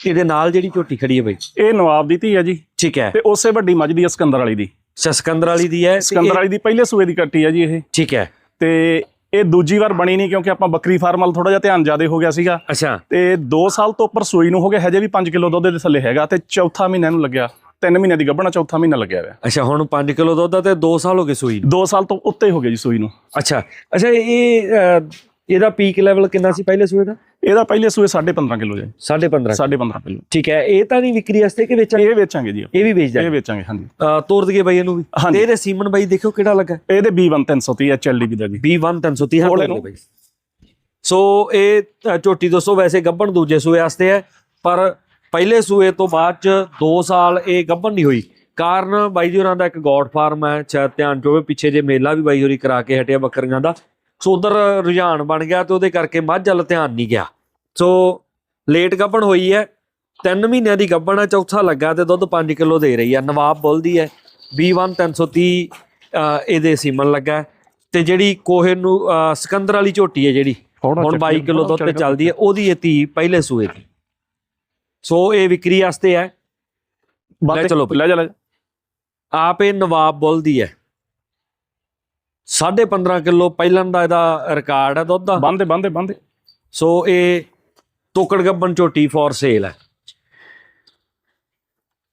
ਇਹਦੇ ਨਾਲ ਜਿਹੜੀ ਝੋਟੀ ਖੜੀ ਹੈ ਬਈ। ਇਹ ਨਵਾਬ ਦੀ ਧੀ ਹੈ ਜੀ। ਠੀਕ ਹੈ। ਤੇ ਉਸੇ ਵੱਡੀ ਮੱਝ ਦੀ ਆ ਸਿਕੰਦਰ ਵਾਲੀ ਦੀ। ਸਿਕੰਦਰ ਵਾਲੀ ਦੀ ਹੈ। ਸਿਕੰਦਰ ਵਾਲੀ ਦੀ ਪਹਿਲੇ ਸੂਏ ਦੀ ਕੱਟੀ ਹੈ ਜੀ ਇਹ। ਠੀਕ ਹੈ। ਤੇ ਇਹ ਦੂਜੀ ਵਾਰ ਬਣੀ ਨਹੀਂ ਕਿਉਂਕਿ ਆਪਾਂ ਬੱਕਰੀ ਫਾਰਮ ਵੱਲ ਥੋੜਾ ਜਿਹਾ ਧਿਆਨ ਜ਼ਿਆਦਾ ਹੋ ਗਿਆ ਸੀਗਾ। ਅੱਛਾ। ਤੇ 2 ਸਾਲ ਤੋਂ ਉੱਪਰ ਸੂਈ ਨੂੰ ਹੋ ਗਿਆ ਹਜੇ ਵੀ 5 ਕਿਲੋ ਦੁੱਧ ਦੇ ਥੱਲੇ ਹੈਗਾ ਤੇ ਚੌਥਾ ਮਹੀਨਾ ਇਹਨੂੰ ਲੱਗਿਆ 3 ਮਹੀਨਿਆਂ ਦੀ ਗੱਭਣਾ ਚੌਥਾ ਮਹੀਨਾ ਲੱਗਿਆ ਹੋਇਆ। ਅੱਛਾ ਹੁਣ 5 ਕਿਲੋ ਦੁੱਧ ਆ ਤੇ 2 ਸਾਲ ਹੋ ਗਏ ਸੂਈ ਨੂੰ? 2 ਸਾਲ ਤੋਂ ਉੱਤੇ ਹੋ ਗਿਆ ਜੀ ਸੂਈ ਨੂੰ। ਅੱਛਾ ਅੱਛਾ ਇਹ ਅਹ, ਇਹਦਾ ਪੀਕ ਲੈਵਲ ਕਿੰਨਾ ਸੀ ਪਹਿਲੇ ਸੂਏ ਦਾ? ਇਹਦਾ ਪਹਿਲੇ ਸੂਏ 15.5 ਕਿਲੋ ਜੀ। 15.5 15.5 ਕਿਲੋ। ਠੀਕ ਹੈ ਇਹ ਤਾਂ ਨਹੀਂ ਵਿਕਰੀ ਵਾਸਤੇ ਕਿ ਵੇਚਾਂਗੇ? ਇਹ ਵੇਚਾਂਗੇ ਜੀ ਇਹ ਵੀ ਵੇਚਦਾ ਇਹ ਵੇਚਾਂਗੇ ਹਾਂਜੀ। ਤੋਰ ਦਈਏ ਬਾਈ ਇਹਨੂੰ ਵੀ। ਤੇ ਇਹਦੇ ਸੀਮਨ ਬਾਈ ਦੇਖਿਓ ਕਿਹੜਾ ਲੱਗਾ? ਇਹਦੇ B1 330 HLD ਦਾ ਜੀ। B1 330 ਹਾਂ ਬਾਈ। ਸੋ ਇਹ ਝੋਟੀ ਦੋਸਤੋ ਵੈਸੇ ਗੱਭਣ ਦੂਜੇ ਸੂਏ ਵਾਸਤੇ ਹੈ ਪਰ ਪਹਿਲੇ ਸੂਏ ਤੋਂ ਬਾਅਦ ਚ 2 ਸਾਲ ਇਹ ਗੱਭਣ ਨਹੀਂ ਹੋਈ। ਕਾਰਨ ਬਾਈ ਜੀ ਹੋਰਾਂ ਦਾ ਇੱਕ ਗੋਡ ਫਾਰਮ ਹੈ ਸ਼ਾਇਦ ਧਿਆਨ ਚੋਵੇ ਪਿੱਛੇ ਜੇ ਮੇਲਾ ਵੀ ਬਾਈ ਹੋਰੀ ਕਰਾ ਕੇ ਹਟਿਆ ਬੱਕਰੀਆਂ ਦਾ ਸੋ ਉਧਰ ਰੁਝਾਨ ਬਣ ਗਿਆ ਤੇ ਉਹਦੇ ਕਰਕੇ ਮੱਝ ਵੱਲ ਧਿਆਨ ਨਹੀਂ ਗਿਆ ਸੋ ਲੇਟ ਗੱਭਣ ਹੋਈ ਹੈ 3 ਮਹੀਨਿਆਂ ਦੀ ਗੱਭਣ ਹੈ ਚੌਥਾ ਲੱਗਾ ਤੇ ਦੁੱਧ 5 ਕਿਲੋ ਦੇ ਰਹੀ ਹੈ ਨਵਾਬ ਬੋਲਦੀ ਹੈ B1 330 ਅ, ਇਹਦੇ ਸੀਮਨ ਲੱਗਾ। ਤੇ ਜਿਹੜੀ ਕੋਹੇ ਨੂੰ ਸਿਕੰਦਰ ਵਾਲੀ ਝੋਟੀ ਹੈ ਜਿਹੜੀ ਹੁਣ 22 ਕਿਲੋ ਦੁੱਧ ਤੇ ਚੱਲਦੀ ਹੈ ਉਹਦੀ ਇਹ ਧੀ ਪਹਿਲੇ ਸੂਏ ਦੀ ਸੋ ਇਹ ਵਿਕਰੀ ਵਾਸਤੇ ਹੈ ਲੈ ਚਲੋ ਭਾਈ। ਲੈ ਜਾ ਲੈ ਜਾ। ਆਪ ਇਹ ਨਵਾਬ ਬੋਲਦੀ ਹੈ 15.5 ਕਿਲੋ ਪਹਿਲਾਂ ਦਾ ਇਹਦਾ ਰਿਕਾਰਡ ਹੈ ਦੁੱਧ ਦਾ। ਬੰਦੇ ਬੰਦੇ ਬੰਦੇ। ਸੋ ਇਹ ਤੋਕੜ ਗੱਬਨ ਝੋਟੀ ਫॉर ਸੇਲ ਹੈ।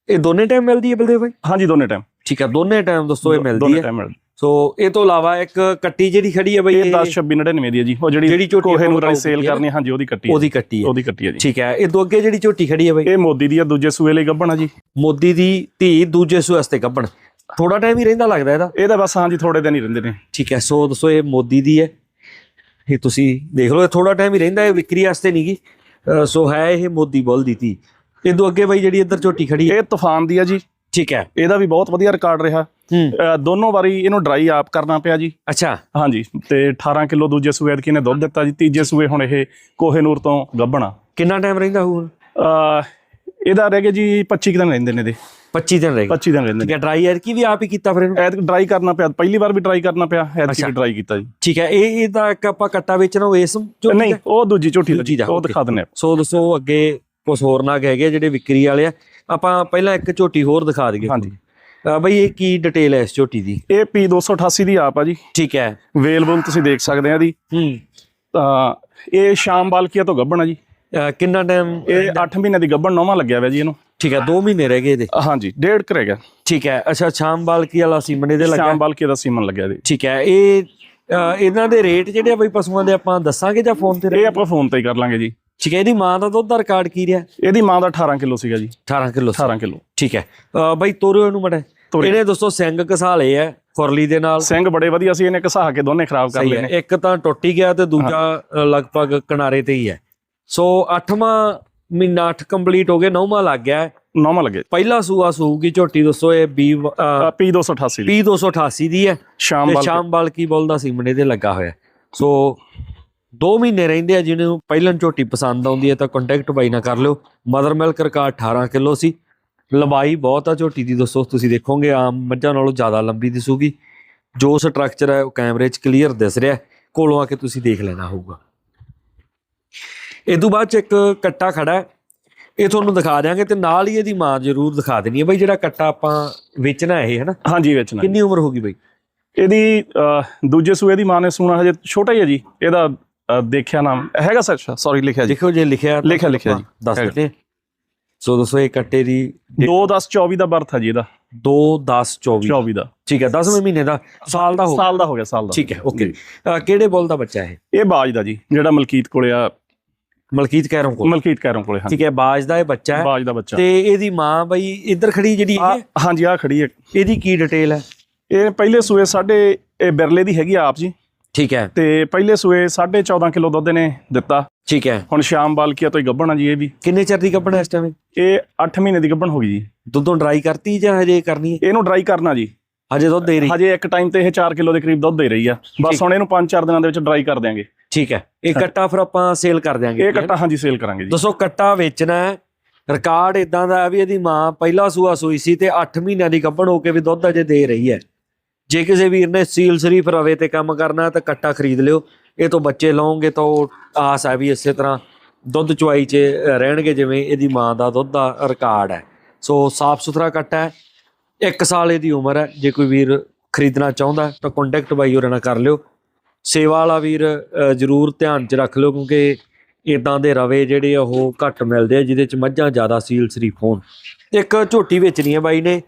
ਇਹ ਦੋਨੇ ਟਾਈਮ ਮਿਲਦੀ ਹੈ ਬਲਦੇਵ ਭਾਈ? ਹਾਂਜੀ ਦੋਨੇ ਟਾਈਮ ਠੀਕ ਹੈ ਦੋਨੇ ਟਾਈਮ ਦੋਸਤੋ ਇਹ ਮਿਲਦੀ ਹੈ। ਸੋ ਇਹ ਤੋਂ ਇਲਾਵਾ ਇੱਕ ਕੱਟੀ ਜਿਹੜੀ ਖੜੀ ਹੈ ਬਈ ਇਹ 10 26 99 ਦੀ ਹੈ ਜੀ। ਉਹ ਜਿਹੜੀ ਜਿਹੜੀ ਝੋਟੀ ਕੋਹੇ ਨੂੰ ਰਾਈ ਸੇਲ ਹੈ ਕਰਨੀ ਹਾਂਜੀ ਉਹਦੀ ਕੱਟੀ ਹੈ। ਉਹਦੀ ਕੱਟੀ ਹੈ। ਉਹਦੀ ਕੱਟੀ ਹੈ ਜੀ। ਠੀਕ ਹੈ ਇਹ ਦੋ ਅੱਗੇ ਜਿਹੜੀ ਝੋਟੀ ਖੜੀ ਹੈ ਬਈ? ਇਹ ਮੋਦੀ ਦੀ ਆ ਦੂਜੇ ਸੂਏ ਲਈ ਗੱਭਣ ਆ ਜੀ। ਮੋਦੀ ਦੀ ਧੀ ਦੂਜੇ ਸੁਹਸਤੇ ਕੱਢਣ ਥੋੜਾ ਟਾਈਮ ਹੀ ਰਹਿੰਦਾ ਲੱਗਦਾ ਇਹਦਾ। ਇਹਦਾ ਬਸ ਹਾਂਜੀ ਥੋੜੇ ਦਿਨ ਹੀ ਰਹਿੰਦੇ ਨੇ। ਠੀਕ ਹੈ ਸੋ ਦੋਸਤੋ ਇਹ ਮੋਦੀ ਦੀ ਹੈ। ਇਹ ਤੁਸੀਂ ਦੇਖ ਲਓ ਇਹ ਥੋੜਾ ਟਾਈਮ ਹੀ ਰਹਿੰਦਾ ਇਹ ਵਿਕਰੀ ਵਾਸਤੇ ਨਹੀਂ ਗੀ। ਅਹ ਸੋ ਹੈ ਇਹ ਮੋਦੀ ਬੁੱਲ ਦੀ ਧੀ। ਇਹ ਤੋਂ ਅੱਗੇ ਬਈ ਜਿਹੜੀ ਇੱਧਰ ਝੋਟੀ ਖੜੀ ਹੈ। ਇਹ ਤੂਫਾਨ ਦੀ ਆ ਜੀ। ਠੀਕ ਹੈ। ਇਹਦਾ ਵੀ ਬਹੁਤ ਵਧੀਆ ਰਿਕਾਰਡ ਰਿਹਾ। ਹੂੰ। ਦੋਨੋਂ ਵਾਰੀ ਇਹਨੂੰ ਡਰਾਈ ਆਪ ਕਰਨਾ ਪਿਆ ਜੀ। ਅੱਛਾ। ਹਾਂਜੀ ਤੇ 18 ਕਿਲੋ ਦੂਜੇ ਸੂਏ ਐਤਕੀ ਨੇ ਦੁੱਧ ਦਿੱਤਾ ਜੀ। ਤੀਜੇ ਸੂਏ ਹੁਣ ਇਹ ਕੋਹੇਨੂਰ ਤੋਂ ਗੱਭਣਾ। ਕਿੰਨਾ ਟਾਈਮ ਰਹਿੰਦਾ ਹੋਊ ਇਹਦਾ ਰਹਿ ਗਿਆ ਜੀ 25 ਕੁ ਦਿਨ ਰਹਿੰਦੇ ਨੇ ਇਹਦੇ। 25 ਦਿਨ ਰਹਿ ਗਏ। 25 ਦਿਨ ਰਹਿੰਦੇ ਠੀਕ ਨੇ। ਹੈ ਡਰਾਈ ਐਰ ਕੀ ਵੀ ਆਪ ਹੀ ਕੀਤਾ ਫਿਰ ਇਹਨੂੰ? ਐਤਕ ਡਰਾਈ ਕਰਨਾ ਪਿਆ ਪਹਿਲੀ ਵਾਰ ਵੀ ਡਰਾਈ ਕਰਨਾ ਪਿਆ ਐਤਕੀ ਅੱਛਾ। ਵੀ ਡਰਾਈ ਕੀਤਾ ਜੀ। ਠੀਕ ਹੈ ਇਹ ਇਹਦਾ ਇੱਕ ਆਪਾਂ ਕੱਟਾ ਵੇਚਣਾ ਉਹ ਇਸ ਨਹੀਂ? ਉਹ ਦੂਜੀ ਝੋਟੀ ਦੂਜੀ ਦਾ, ਉਹ। ਦਿਖਾ ਆ ਸੋ ਦੱਸੋ ਅੱਗੇ ਕੁਝ ਹੋਰ ਨਾਗ ਹੈਗੇ ਜਿਹੜੇ ਵਿਕਰੀ ਵਾਲੇ ਆ ਆਪਾਂ ਪਹਿਲਾਂ ਇੱਕ ਝੋਟੀ ਹੋਰ ਦਿਖਾ ਦਈਏ। ਹਾਂਜੀ। ਬਈ ਇਹ ਕੀ ਡਿਟੇਲ ਹੈ ਇਸ ਝੋਟੀ ਦੀ? ਇਹ ਪੀ 288 ਦੀ ਆਪ ਆ ਜੀ। ਠੀਕ ਹੈ। ਵੇਲ ਬੁਲ ਤੁਸੀਂ ਦੇਖ ਸਕਦੇ ਆ ਦੀ ਹੂੰ। ਤਾਂ ਇਹ ਸ਼ਾਮ ਬਾਲਕੀਆ ਤੋਂ ਗੱਭਣ ਆ ਜੀ। ਕਿੰਨਾ ਟਾਈਮ ਇਹ 8 ਮਹੀਨੇ ਦੀ ਗੱਭਣ ਨੌਵਾਂ ਲੱਗਿਆ ਹੋਇਆ ਜੀ ਇਹਨੂੰ। ਠੀਕ ਹੈ 2 ਮਹੀਨੇ ਰਹਿ ਗਏ ਇਹਦੇ? ਹਾਂਜੀ ਡੇਢ ਕੁ ਰਹਿ ਗਿਆ। ਠੀਕ ਹੈ ਅੱਛਾ ਸ਼ਾਮ ਬਾਲਕੀ ਵਾਲਾ ਸੀਮਨ ਇਹਦੇ ਲੱਗਾ ਸ਼ਾਮ ਬਾਲਕੀਆ ਦਾ ਸੀਮਨ ਲੱਗਿਆ ਜੀ ਠੀਕ ਹੈ ਇਹ ਇਹਨਾਂ ਦੇ ਰੇਟ ਜਿਹੜੇ ਆ ਬਈ ਪਸ਼ੂਆਂ ਦੇ ਆਪਾਂ ਦੱਸਾਂਗੇ ਜਾਂ ਫੋਨ ਤੇ ਇਹ ਆਪਾਂ ਫੋਨ ਤੇ ਹੀ ਕਰ ਲਾਂਗੇ ਜੀ। ਠੀਕ ਹੈ ਇਹਦੀ ਮਾਂ ਦਾ ਦੁੱਧ ਦਾ ਰਿਕਾਰਡ ਕੀ ਰਿਹਾ? ਇਹਦੀ ਮਾਂ ਦਾ 18 ਕਿਲੋ ਸੀਗਾ ਜੀ। 18 ਕਿਲੋ 18 ਕਿਲੋ। ਠੀਕ ਹੈ ਬਈ ਤੋਰਿਓ ਇਹਨੂੰ ਮੜਾ। ਇਹਨੇ ਦੋਸਤੋ ਸਿੰਘ ਘਸਾਲੇ ਆ ਖੁਰਲੀ ਦੇ ਨਾਲ। ਸਿੰਘ ਬੜੇ ਵਧੀਆ ਸੀ ਇਹਨੇ ਘਸਾ ਕੇ ਦੋਨੇ ਖਰਾਬ ਕਰ ਲਏ ਨੇ। ਇੱਕ ਤਾਂ ਟੁੱਟ ਹੀ ਗਿਆ ਤੇ ਦੂਜਾ ਲਗਭਗ ਕਿਨਾਰੇ ਤੇ ਹੀ ਹੈ। ਸੋ 8ਵਾਂ ਮਹੀਨਾ 8 ਕੰਪਲੀਟ ਹੋ ਗਏ 9ਵਾਂ ਲੱਗ ਗਿਆ। ਨੌਵਾਂ ਲੱਗੇ ਪਹਿਲਾ ਸੂਆ ਸੂਗੀ ਝੋਟੀ ਦੋਸਤੋ ਇਹ ਬੀ ਪੀ 288 ਦੀ ਪੀ 288 ਦੀ ਹੈ। ਸ਼ਾਮ ਤੇ ਬਾਲਕੀ ਸ਼ਾਮ ਬਾਲਕੀ ਬੋਲ ਦਾ ਸੀਮਨ ਇਹਦੇ ਲੱਗਾ ਹੋਇਆ। ਸੋ 2 ਮਹੀਨੇ ਰਹਿੰਦੇ ਆ ਜਿਹਨੂੰ ਪਹਿਲਾਂ ਝੋਟੀ ਪਸੰਦ ਆਉਂਦੀ ਹੈ ਤਾਂ ਕੰਟੈਕਟ ਬਾਈ ਨਾਲ ਕਰ ਲਿਓ। ਮਦਰ ਮਿਲਕ ਰਿਕਾਰਡ 18 ਕਿਲੋ ਸੀ। ਲੰਬਾਈ ਬਹੁਤ ਆ ਝੋਟੀ ਦੀ ਦੋਸਤੋ ਤੁਸੀਂ ਦੇਖੋਗੇ ਆਮ ਮੱਝਾਂ ਨਾਲੋਂ ਜ਼ਿਆਦਾ ਲੰਬੀ ਦਿਸੂਗੀ। ਜੋ ਸਟਰਕਚਰ ਹੈ ਉਹ ਕੈਮਰੇ 'ਚ ਕਲੀਅਰ ਦਿਸ ਰਿਹਾ। ਕੋਲੋਂ ਆ ਕੇ ਤੁਸੀਂ ਦੇਖ ਲੈਣਾ ਹੋਊਗਾ। ਇਹ ਤੋਂ ਬਾਅਦ ਚ ਇੱਕ ਕੱਟਾ ਖੜਾ ਹੈ। ਇਹ ਤੁਹਾਨੂੰ ਦਿਖਾ ਦਿਆਂਗੇ ਤੇ ਨਾਲ ਹੀ ਇਹਦੀ ਮਾਂ ਜ਼ਰੂਰ ਦਿਖਾ ਦੇਣੀ ਹੈ। ਬਈ ਜਿਹੜਾ ਕੱਟਾ ਆਪਾਂ ਵੇਚਣਾ ਇਹ ਹੈ ਨਾ ਹਾਂਜੀ ਵੇਚਣਾ ਕਿੰਨੀ ਉਮਰ ਹੋਗੀ ਬਈ? ਇਹਦੀ ਦੂਜੇ ਸੂਏ ਦੀ ਮਾਂ ਨੇ ਸੂਣਾ ਹਜੇ ਛੋਟਾ ਹੀ ਹੈ ਜੀ। ਇਹਦਾ ਦੇਖਿਆ ਨਾਮ ਹੈਗਾ ਸੱਚ ਸੌਰੀ ਲਿਖਿਆ ਜੀ। ਦੇਖੋ ਜੇ ਲਿਖਿਆ ਲਿਖਿਆ- ਲਿਖਿਆ ਜੀ। ਦੱਸ। ਦਿੰਦੇ। ਸੋ ਦੱਸੋ ਇਹ ਕੱਟੇ ਦੀ 2 10 24 ਦਾ ਬਰਥ ਹੈ ਜੀ ਇਹਦਾ। 2 10 24 24 ਦਾ। ਠੀਕ ਹੈ 10ਵੇਂ ਮਹੀਨੇ ਦਾ। ਸਾਲ ਦਾ ਹੋ ਗਿਆ। ਸਾਲ ਦਾ ਹੋ ਗਿਆ ਸਾਲ ਦਾ। ਠੀਕ ਹੈ ਓਕੇ। ਕਿਹੜੇ ਬੋਲ ਦਾ ਬੱਚਾ ਹੈ ਇਹ ਬਾਜ ਦਾ ਜੀ ਜਿਹੜਾ ਮਲਕੀਤ ਕੋਲੇ ਆ ਮਲਕੀਤ ਕੈਰੋਂ ਕੋਲ। ਮਲਕੀਤ ਕੈਰੋਂ ਕੋਲੇ ਹਾਂ ਠੀਕ ਹੈ ਬਾਜ ਦਾ ਇਹ ਬੱਚਾ ਹੈ। ਬਾਜ ਦਾ ਬੱਚਾ। ਤੇ ਇਹਦੀ ਮਾਂ ਬਈ ਇੱਧਰ ਖੜੀ ਜਿਹੜੀ ਹੈ? ਹਾਂਜੀ ਆ ਖੜੀ ਹੈ। ਇਹਦੀ ਕੀ ਡਿਟੇਲ ਹੈ? ਇਹ ਪਹਿਲੇ ਸੂਏ ਸਾਡੇ ਇਹ ਬਿਰਲੇ ਦੀ ਹੈਗੀ ਆਪ ਜੀ। ਠੀਕ ਹੈ। ਤੇ ਪਹਿਲੇ ਸੂਏ 14.5 ਕਿਲੋ ਦੁੱਧ ਨੇ ਦਿੱਤਾ। ਠੀਕ ਹੈ। ਹੁਣ ਸ਼ਾਮ ਬਾਲਕੀਆ ਤੋਂ ਹੀ ਗੱਭਣ ਆ ਜੀ ਇਹ ਵੀ। ਕਿੰਨੇ ਚਿਰ ਦੀ ਕੱਪੜਾ ਇਸ ਟਾਈਮ ਇਹ 8 ਮਹੀਨੇ ਦੀ ਗੱਭਣ ਹੋ ਗਈ ਜੀ। ਦੁੱਧੋਂ ਡਰਾਈ ਕਰਤੀ ਜਾਂ ਹਜੇ ਕਰਨੀ ਹੈ? ਇਹਨੂੰ ਡਰਾਈ ਕਰਨਾ ਜੀ। ਹਜੇ ਦੁੱਧ ਦੇ ਰਹੀ? ਹਜੇ ਇੱਕ ਟਾਈਮ ਤੇ ਇਹ 4 ਕਿਲੋ ਦੇ ਕਰੀਬ ਦੁੱਧ ਦੇ ਰਹੀ ਆ। ਬਸ ਹੁਣ ਇਹਨੂੰ 5-4 ਦਿਨਾਂ ਦੇ ਵਿੱਚ ਡਰਾਈ ਕਰ ਦਿਆਂਗੇ। ਠੀਕ ਹੈ। ਇਹ ਕੱਟਾ ਫਿਰ ਆਪਾਂ ਸੇਲ ਕਰ ਦਿਆਂਗੇ ਇਹ ਕੱਟਾ ਹਾਂਜੀ ਸੇਲ ਕਰਾਂਗੇ ਜੀ। ਦੱਸੋ ਕੱਟਾ ਵੇਚਣਾ ਹੈ। ਰਿਕਾਰਡ ਇਦਾਂ ਦਾ ਵੀ ਇਹਦੀ ਮਾਂ ਪਹਿਲਾ ਸੂਆ ਸੂਈ ਸੀ ਤੇ 8 ਮਹੀਨਿਆਂ ਦੀ ਗੱਭਣ ਹੋ ਕੇ ਵੀ ਦੁੱਧ ਅਜੇ ਦੇ ਰਹੀ ਹੈ। ਜੇ ਕਿਸੇ ਵੀਰ ਨੇ ਸੀਲ ਸ਼ਰੀਫ ਰਵੇ ਤੇ ਕੰਮ ਕਰਨਾ ਤਾਂ ਕੱਟਾ ਖਰੀਦ ਲਿਓ। ਇਹ ਤੋਂ ਬੱਚੇ ਲਓਗੇ ਤਾਂ ਉਹ ਆਸ ਹੈ ਵੀ ਇਸੇ ਤਰ੍ਹਾਂ ਦੁੱਧ ਚੁਆਈ 'ਚ ਰਹਿਣਗੇ ਜਿਵੇਂ ਇਹਦੀ ਮਾਂ ਦਾ ਦੁੱਧ ਦਾ ਰਿਕਾਰਡ ਹੈ। ਸੋ ਸਾਫ਼ ਸੁਥਰਾ ਕੱਟਾ ਹੈ। 1 ਸਾਲ ਇਹਦੀ ਉਮਰ ਹੈ। ਜੇ ਕੋਈ ਵੀਰ ਖਰੀਦਣਾ ਚਾਹੁੰਦਾ ਤਾਂ ਕੰਟੈਕਟ ਬਾਈ ਹੋਰਾਂ ਨਾਲ ਕਰ ਲਿਓ। ਸੇਵਾ ਵਾਲਾ ਵੀਰ ਜ਼ਰੂਰ ਧਿਆਨ 'ਚ ਰੱਖ ਲਿਓ ਕਿਉਂਕਿ ਇਦਾਂ ਦੇ ਰਵੇ ਜਿਹੜੇ ਉਹ ਘੱਟ ਮਿਲਦੇ ਆ ਜਿਹਦੇ 'ਚ ਮੱਝਾਂ ਜ਼ਿਆਦਾ ਸੀਲ ਸ਼ਰੀਫ ਹੋਣ। ਇੱਕ ਝੋਟੀ ਵੇਚਣੀ ਹੈ ਬਾਈ ਨੇ।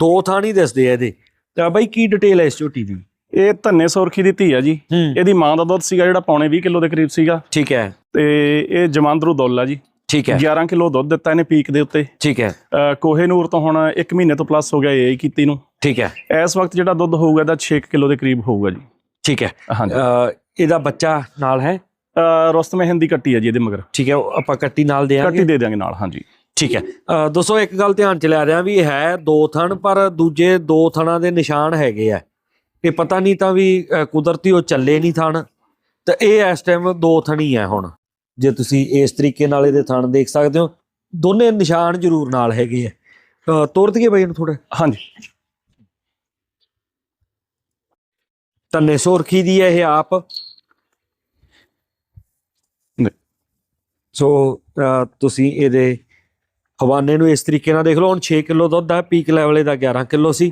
ਦੋ ਥਾਂ ਨਹੀਂ ਦੱਸਦੇ ਆ ਇਹਦੇ। ਤਾਂ ਬਾਈ ਕੀ ਡਿਟੇਲ ਹੈ ਇਸ ਝੋਟੀ ਦੀ? ਇਹ ਧੰਨੇ ਸੌਰਖੀ ਦੀ ਧੀ ਆ ਜੀ। ਇਹਦੀ ਮਾਂ ਦਾ ਦੁੱਧ ਸੀਗਾ ਜਿਹੜਾ ਪੌਣੇ 20 ਕਿਲੋ ਦੇ ਕਰੀਬ ਸੀਗਾ। ਠੀਕ ਹੈ। ਤੇ ਇਹ ਜਮਾਂਦਰੂ ਦੁੱਲ ਆ ਜੀ। ਠੀਕ ਹੈ। 11 ਕਿਲੋ ਦੁੱਧ ਦਿੱਤਾ ਇਹਨੇ ਪੀਕ ਦੇ ਉੱਤੇ। ਠੀਕ ਹੈ। ਕੋਹੇਨੂਰ ਤੋਂ ਹੁਣ 1 ਮਹੀਨੇ ਤੋਂ ਪਲੱਸ ਹੋ ਗਿਆ ਇਹ ਕੀਤੀ ਨੂੰ। ਠੀਕ ਹੈ। ਇਸ ਵਕਤ ਜਿਹੜਾ ਦੁੱਧ ਹੋਊਗਾ ਇਹਦਾ 6 ਕਿਲੋ ਦੇ ਕਰੀਬ ਹੋਊਗਾ ਜੀ। ਠੀਕ ਹੈ। ਹਾਂਜੀ। ਇਹਦਾ ਬੱਚਾ ਨਾਲ ਹੈ? ਰੁਸਤਮ ਹਿੰਦੀ ਕੱਟੀ ਆ ਜੀ ਇਹਦੇ ਮਗਰ। ਠੀਕ ਹੈ ਆਪਾਂ ਕੱਟੀ ਨਾਲ ਕੱਟੀ ਦੇਾਂਗੇ ਦੇ ਦਿਆਂਗੇ ਨਾਲ ਹਾਂਜੀ। ਠੀਕ ਹੈ। ਦੋਸਤੋ ਇੱਕ ਗੱਲ ਧਿਆਨ ਚ ਲੈ ਰਿਹਾ ਵੀ ਹੈ ਦੋ ਥਣ ਪਰ ਦੂਜੇ ਦੋ ਥਣਾਂ ਦੇ ਨਿਸ਼ਾਨ ਹੈਗੇ ਆ। ਇਹ ਪਤਾ ਨਹੀਂ ਤਾਂ ਵੀ ਕੁਦਰਤੀ ਉਹ ਚੱਲੇ ਨਹੀਂ ਥਣ। ਤੇ ਇਹ ਇਸ ਟਾਈਮ ਦੋ ਥਣੀ ਹੈ ਹੁਣ। ਜੇ ਤੁਸੀਂ ਇਸ ਤਰੀਕੇ ਨਾਲ ਇਹਦੇ ਥਣ ਦੇਖ ਸਕਦੇ ਹੋ ਦੋਨੇ ਨਿਸ਼ਾਨ ਜ਼ਰੂਰ ਨਾਲ ਹੈਗੇ ਆ। ਤੋੜ ਦਈਏ ਬਾਈ ਨੂੰ ਥੋੜਾ ਹਾਂਜੀ। ਤੰਨੇ ਸੋਰਖੀ ਦੀ ਹੈ ਇਹ ਆਪ। ਸੋ ਤੁਸੀਂ ਇਹਦੇ ਹਵਾਨੇ ਨੂੰ ਇਸ ਤਰੀਕੇ ਨਾਲ ਦੇਖ ਲਓ। ਹੁਣ 6 ਕਿਲੋ ਦੁੱਧ ਹੈ ਪੀਕ ਲੈਵਲ ਇਹਦਾ 11 ਕਿਲੋ ਸੀ।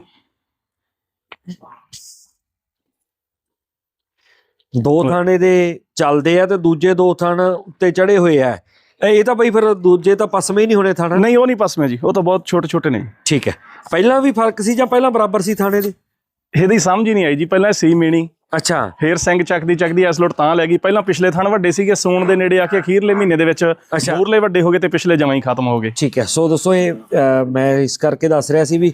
ਦੋ ਥਾਣੇ ਦੇ ਚੱਲਦੇ ਆ ਤੇ ਦੂਜੇ ਦੋ ਥਣ ਉੱਤੇ ਚੜੇ ਹੋਏ ਆ। ਇਹ ਤਾਂ ਬਈ ਫਿਰ ਦੂਜੇ ਤਾਂ ਪਸਮੇ ਹੀ ਨਹੀਂ ਹੋਣੇ ਥਾਣਾ? ਨਹੀਂ ਉਹ ਨਹੀਂ ਪਸਮੇ ਜੀ ਉਹ ਤਾਂ ਬਹੁਤ ਛੋਟੇ ਛੋਟੇ ਨੇ। ਠੀਕ ਹੈ। ਪਹਿਲਾਂ ਵੀ ਫ਼ਰਕ ਸੀ ਜਾਂ ਪਹਿਲਾਂ ਬਰਾਬਰ ਸੀ ਥਾਣੇ ਦੇ? ਇਹਦੀ ਸਮਝ ਹੀ ਨਹੀਂ ਆਈ ਜੀ ਪਹਿਲਾਂ ਸੀ ਮੀਣੀ। ਅੱਛਾ। ਫੇਰ ਸਿੰਘ ਚੱਕਦੀ ਚੱਕਦੀ ਇਸ ਲੋਟ ਤਾਂ ਲੈ ਗਈ। ਪਹਿਲਾਂ ਪਿਛਲੇ ਥਣ ਵੱਡੇ ਸੀਗੇ ਸੂਣ ਦੇ ਨੇੜੇ ਆ ਕੇ ਅਖੀਰਲੇ ਮਹੀਨੇ ਦੇ ਵਿੱਚ। ਮੂਰਲੇ ਵੱਡੇ ਹੋ ਗਏ ਤੇ ਪਿਛਲੇ ਜਮਾਂ ਹੀ ਖਤਮ ਹੋ ਗਏ। ਠੀਕ ਹੈ ਸੋ ਦੋਸਤੋ ਇਹ ਮੈਂ ਇਸ ਕਰਕੇ ਦੱਸ ਰਿਹਾ ਸੀ ਵੀ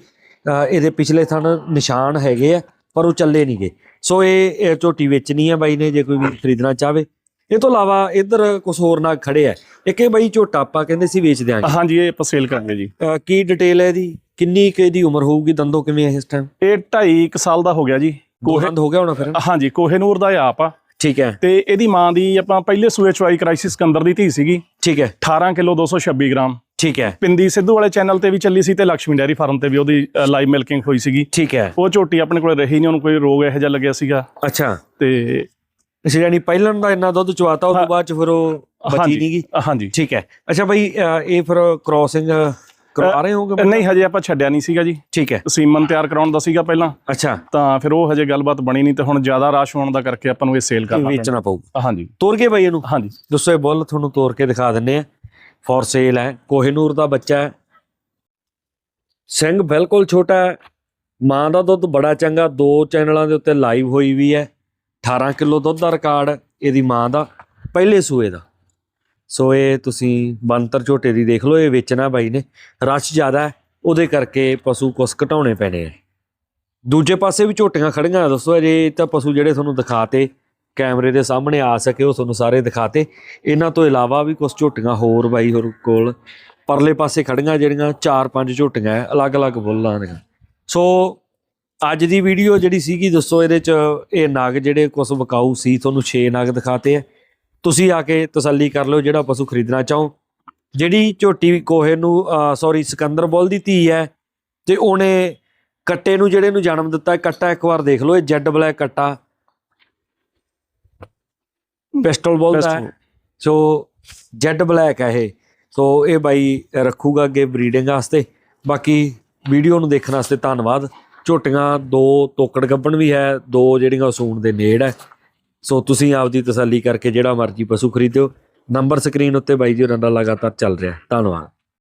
ਇਹਦੇ ਪਿਛਲੇ ਥਣ ਨਿਸ਼ਾਨ ਹੈਗੇ ਆ। ਪਰ ਉਹ ਚੱਲੇ ਨਹੀਂ ਗਏ। ਸੋ ਇਹ ਝੋਟੀ ਵੇਚਣੀ ਹੈ ਬਾਈ ਨੇ ਜੇ ਕੋਈ ਵੀ ਖਰੀਦਣਾ ਚਾਹਵੇ। ਇਹ ਤੋਂ ਇਲਾਵਾ ਇੱਧਰ ਕੁਝ ਹੋਰ ਨਾਗ ਖੜੇ ਆ। ਇੱਕ ਇਹ ਬਾਈ ਝੋਟਾ ਆਪਾਂ ਕਹਿੰਦੇ ਸੀ ਵੇਚ ਦਿਆਂਗੇ। ਹਾਂਜੀ ਇਹ ਆਪਾਂ ਸੇਲ ਕਰਾਂਗੇ ਜੀ। ਕੀ ਡਿਟੇਲ ਹੈ ਇਹਦੀ? ਕਿੰਨੀ ਕੁ ਇਹਦੀ ਉਮਰ ਹੋਊਗੀ? ਦੰਦੋ ਕਿਵੇਂ ਹੈ ਇਸ ਟਾਈਮ ਇਹ 2.5 ਸਾਲ ਦਾ ਹੋ ਗਿਆ ਜੀ। ਕੋਹੇ ਕੋਹੰਦ ਹੋ ਗਿਆ ਹੋਣਾ ਫਿਰ? ਹਾਂਜੀ ਕੋਹੇਨੂਰ ਦਾ ਆਪ ਆ। ਠੀਕ ਹੈ। ਤੇ ਇਹਦੀ ਮਾਂ ਦੀ ਆਪਾਂ ਪਹਿਲੇ ਸੂਏ ਚਵਾਈ ਕਰਾਈ ਸੀ ਸਿਕੰਦਰ ਦੀ ਧੀ ਸੀਗੀ। ਠੀਕ ਹੈ। 18 ਕਿਲੋ 226 ਗ੍ਰਾਮ। ਠੀਕ ਹੈ। ਪਿੰਦੀ ਸਿੱਧੂ ਵਾਲੇ ਚੈਨਲ ਤੇ ਵੀ ਚੱਲੀ ਸੀ ਤੇ ਲక్ష్ਮੀ ਡੈਰੀ ਫਾਰਮ ਤੇ ਵੀ ਉਹਦੀ ਲਾਈਵ ਮਿਲਕਿੰਗ ਹੋਈ ਸੀਗੀ। ਠੀਕ ਹੈ। ਉਹ ਝੋਟੀ ਆਪਣੇ ਕੋਲ ਰਹੀ ਨਹੀਂ ਉਹਨੂੰ ਕੋਈ ਰੋਗ ਇਹੋ ਜਿਹਾ ਲੱਗਿਆ ਸੀਗਾ। ਅੱਛਾ। ਤੇ ਅੱਛਾ ਯਾਨੀ ਪਹਿਲਾਂ ਦਾ ਇੰਨਾ ਦੁੱਧ ਚਵਾਤਾ ਉਸ ਤੋਂ। ਬਾਅਦ ਚ ਫਿਰ ਉਹ ਬਚੀ। ਨਹੀਂਗੀ ਹਾਂਜੀ। ਠੀਕ ਹੈ। ਅੱਛਾ ਬਾਈ ਇਹ ਫਿਰ ਕ੍ਰੋਸਿੰਗ ਕਰਵਾ ਰਹੇ ਹੋਗੇ ਨਹੀਂ ਹਜੇ ਆਪਾਂ ਛੱਡਿਆ ਨਹੀਂ ਸੀਗਾ ਜੀ। ਠੀਕ ਹੈ। ਸੀਮਨ ਤਿਆਰ ਕਰਾਉਣ ਦਾ ਸੀਗਾ ਪਹਿਲਾਂ। ਅੱਛਾ। ਤਾਂ ਫਿਰ ਉਹ ਹਜੇ ਗੱਲਬਾਤ ਬਣੀ ਨਹੀਂ ਤੇ ਹੁਣ ਜ਼ਿਆਦਾ ਰਸ਼ ਹੋਣ ਦਾ ਕਰਕੇ ਆਪਾਂ ਨੂੰ ਇਹ ਸੇਲ ਕਰਨਾ ਵੇਚਣਾ। ਹਾਂਜੀ। ਤੋਰ ਕੇ ਬਾਈ ਇਹਨੂੰ। ਹਾਂਜੀ। ਦੋਸਤੋ ਇਹ ਬੁੱਲ ਤੁਹਾਨੂੰ ਤੋਰ ਕੇ ਦਿਖਾ ਦਿੰਨੇ ਆ। ਫॉर ਸੇਲ ਹੈ, ਕੋਹਿਨੂਰ ਦਾ ਬੱਚਾ ਹੈ। ਸਿੰਘ ਬਿਲਕੁਲ ਛੋਟਾ ਹੈ। ਮਾਂ ਦਾ ਦੁੱਧ ਬੜਾ ਚੰਗਾ, ਦੋ ਚੈਨਲਾਂ ਦੇ ਉੱਤੇ ਲਾਈਵ ਹੋਈ ਵੀ ਹੈ। 18 ਕਿਲੋ ਦੁੱਧ ਦਾ ਰਿਕਾਰਡ ਇਹਦੀ ਮਾਂ ਦਾ, ਪਹਿਲੇ ਸੂਏ ਦਾ। ਸੋ ਇਹ ਤੁਸੀਂ ਬੰਤਰ ਝੋਟੇ ਦੀ ਦੇਖ ਲਓ, ਇਹ ਵੇਚਣਾ ਬਾਈ ਨੇ। ਰਸ਼ ਜ਼ਿਆਦਾ ਹੈ, ਉਹਦੇ ਕਰਕੇ ਪਸ਼ੂ ਕੁਸ ਘਟਾਉਣੇ ਪੈਣੇ ਆ। ਦੂਜੇ ਪਾਸੇ ਵੀ ਝੋਟੀਆਂ ਖੜੀਆਂ ਆ ਦੋਸਤੋ ਅਜੇ ਤਾਂ ਪਸ਼ੂ ਜਿਹੜੇ ਤੁਹਾਨੂੰ ਦਿਖਾਤੇ ਕੈਮਰੇ ਦੇ ਸਾਹਮਣੇ ਆ ਸਕੇ, ਉਹ ਤੁਹਾਨੂੰ ਸਾਰੇ ਦਿਖਾਤੇ। ਇਹਨਾਂ ਤੋਂ ਇਲਾਵਾ ਵੀ ਕੁਝ ਝੋਟੀਆਂ ਹੋਰ ਬਾਈ ਹੋਰ ਕੋਲ ਪਰਲੇ ਪਾਸੇ ਖੜੀਆਂ, ਜਿਹੜੀਆਂ ਚਾਰ ਪੰਜ ਝੋਟੀਆਂ ਅਲੱਗ-ਅਲੱਗ ਬੁੱਲਾਂ ਦੀਆਂ। ਸੋ ਅੱਜ ਦੀ ਵੀਡੀਓ ਜਿਹੜੀ ਸੀਗੀ, ਦੱਸੋ ਇਹਦੇ ਚ ਇਹ ਨਗ ਜਿਹੜੇ ਕੁਝ ਵਕਾਊ ਸੀ, ਤੁਹਾਨੂੰ 6 ਨਗ ਦਿਖਾਤੇ ਆ ਤੁਸੀਂ ਆ ਕੇ ਤਸੱਲੀ ਕਰ ਲਿਓ, ਜਿਹੜਾ ਪਸ਼ੂ ਖਰੀਦਣਾ ਚਾਹੋ। ਜਿਹੜੀ ਝੋਟੀ ਕੋਹੇ ਨੂੰ ਸੌਰੀ ਸਿਕੰਦਰ ਬੋਲ ਦੀ ਧੀ ਹੈ ਤੇ ਉਹਨੇ ਕੱਟੇ ਨੂੰ, ਜਿਹੜੇ ਨੂੰ ਜਨਮ ਦਿੱਤਾ, ਕੱਟਾ ਇੱਕ ਵਾਰ ਦੇਖ ਲਓ, ਇਹ ਜੈਡ ਬਲੈਕ ਕੱਟਾ। ਪਿਸਟਲ ਬੁੱਲ ਦਾ ਹੈ Pistol। ਸੋ ਜੈਡ ਬਲੈਕ ਹੈ ਇਹ। ਸੋ ਇਹ ਬਾਈ ਰੱਖੂਗਾ ਅੱਗੇ ਬਰੀਡਿੰਗ ਵਾਸਤੇ। ਬਾਕੀ ਵੀਡੀਓ ਨੂੰ ਦੇਖਣ ਵਾਸਤੇ ਧੰਨਵਾਦ। ਝੋਟੀਆਂ ਦੋ ਤੋਕੜ ਗੱਬਣ ਵੀ ਹੈ ਦੋ ਜਿਹੜੀਆਂ ਸੂਣ ਦੇ ਨੇੜ ਹੈ ਸੋ ਤੁਸੀਂ ਆਪਦੀ ਤਸੱਲੀ ਕਰਕੇ ਜਿਹੜਾ ਮਰਜ਼ੀ ਪਸ਼ੂ ਖਰੀਦਿਓ। ਨੰਬਰ ਸਕਰੀਨ ਉੱਤੇ ਬਾਈ ਜੀ ਹੋਰਾਂ ਦਾ ਲਗਾਤਾਰ ਚੱਲ ਰਿਹਾ। ਧੰਨਵਾਦ।